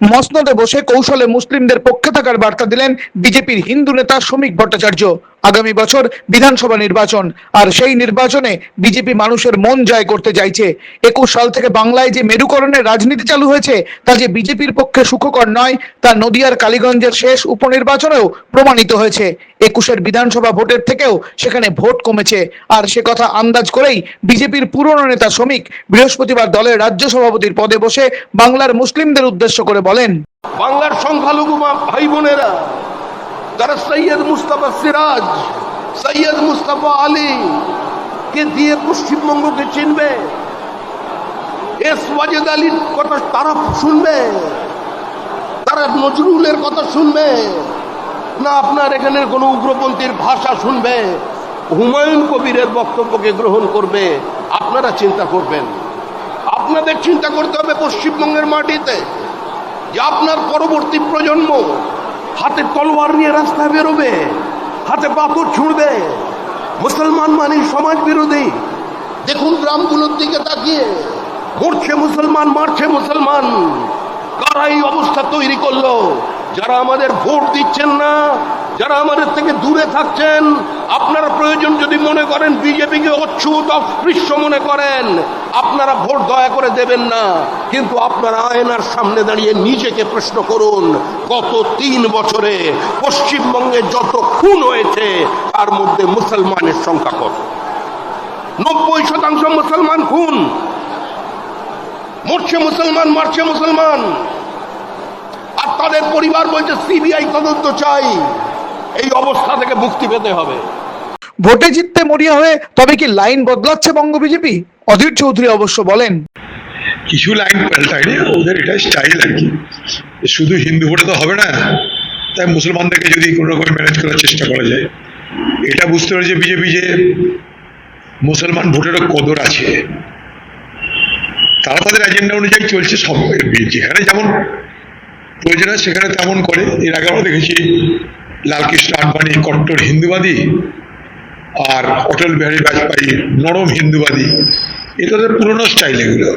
মসনদে বসে কৌশলে মুসলিমদের পক্ষে থাকার বার্তা দিলেন বিজেপির হিন্দু নেতা শ্রমিক ভট্টাচার্য। আগামী বছর বিধানসভা নির্বাচন, আর সেই নির্বাচনে বিজেপি মানুষের মন জয় করতে চাইছে। একুশ সাল থেকে বাংলায় যে মেরুকরণের রাজনীতি চালু হয়েছে, তা যে বিজেপির পক্ষে সুখকর নয়, তা নদিয়ার কালীগঞ্জের শেষ উপনির্বাচনেও প্রমাণিত হয়েছে। একুশের বিধানসভা ভোটের থেকেও সেখানে ভোট কমেছে। আর সে কথা আন্দাজ করেই বিজেপির পুরনো নেতা শ্রমিক বৃহস্পতিবার দলের রাজ্য সভাপতির পদে বসে বাংলার মুসলিমদের উদ্দেশ্য করে বলেন। বাংলার সংখ্যালঘু ভাই বোনেরা তারা সৈয়দ মুস্তাফা সিরাজ, সৈয়দ মুস্তাফা আলী কে দিয়ে পশ্চিমবঙ্গকে চিনবে? এস ওয়াজেদ আলীর কথা তারা শুনবে? তারা নজরুলের কথা শুনবে? না আপনার এখানের কোনো উগ্রপন্থীর ভাষা শুনবে? হুমায়ুন কবিরের বক্তব্যকে গ্রহণ করবে? আপনারা চিন্তা করবেন। আপনাদের চিন্তা করতে হবে পশ্চিমবঙ্গের মাটিতে যে আপনার পরবর্তী প্রজন্ম হাতে তলোয়ার নিয়ে রাস্তায় বেরোবে, হাতে পাথর ছুঁড়বে। মুসলমান মানে সমাজ বিরোধী। দেখুন গ্রামগুলোর দিকে তাকিয়ে। মরছে মুসলমান, মারছে মুসলমান। কারা এই অবস্থা তৈরি করল? যারা আমাদের ভোট দিচ্ছেন না, যারা আমাদের থেকে দূরে থাকছেন, আপনারা প্রয়োজন যদি মনে করেন বিজেপিকে অচ্ছুত অস্পৃশ্য মনে করেন, আপনারা ভোট দয়া করে দেবেন না। কিন্তু আপনারা আয়নার সামনে দাঁড়িয়ে নিজেকে প্রশ্ন করুন, গত তিন বছরে পশ্চিমবঙ্গে যত খুন হয়েছে, তার মধ্যে মুসলমানের সংখ্যা কত? নব্বই শতাংশ মুসলমান খুন। মরছে মুসলমান, মারছে মুসলমান। তাদের পরিবার বলছে সিবিআই তদন্ত চাই। এই অবস্থা থেকে মুক্তি পেতে হবে। ভোটে জিততে মরিয়া হয়ে তবে কি লাইন বদলাচ্ছে বঙ্গ বিজেপি? অধীর চৌধুরী অবশ্য বলেন। কিছু লাইন পাল্টায়নি ওদের এটা স্টাইল আর কি। শুধু হিন্দু ভোটে তো হবে না তাই মুসলমানদেরকে যদি কোনো রকম ম্যানেজ করার চেষ্টা করা যায়। এটা বুঝতে পেরেছে বিজেপি যে মুসলমান ভোটেরও কদর আছে। তারা তাদের এজেন্ডা অনুযায়ী চলছে সব যেখানে যেমন প্রয়োজন সেখানে তেমন করে। এর আগে আমরা দেখেছি লালকৃষ্ণ আডবাণী, কট্টর হিন্দুবাদী আর অটল বিহারী বাজপেয়ী নরম হিন্দুবাদী। এটা পুরনো স্টাইল এগুলো।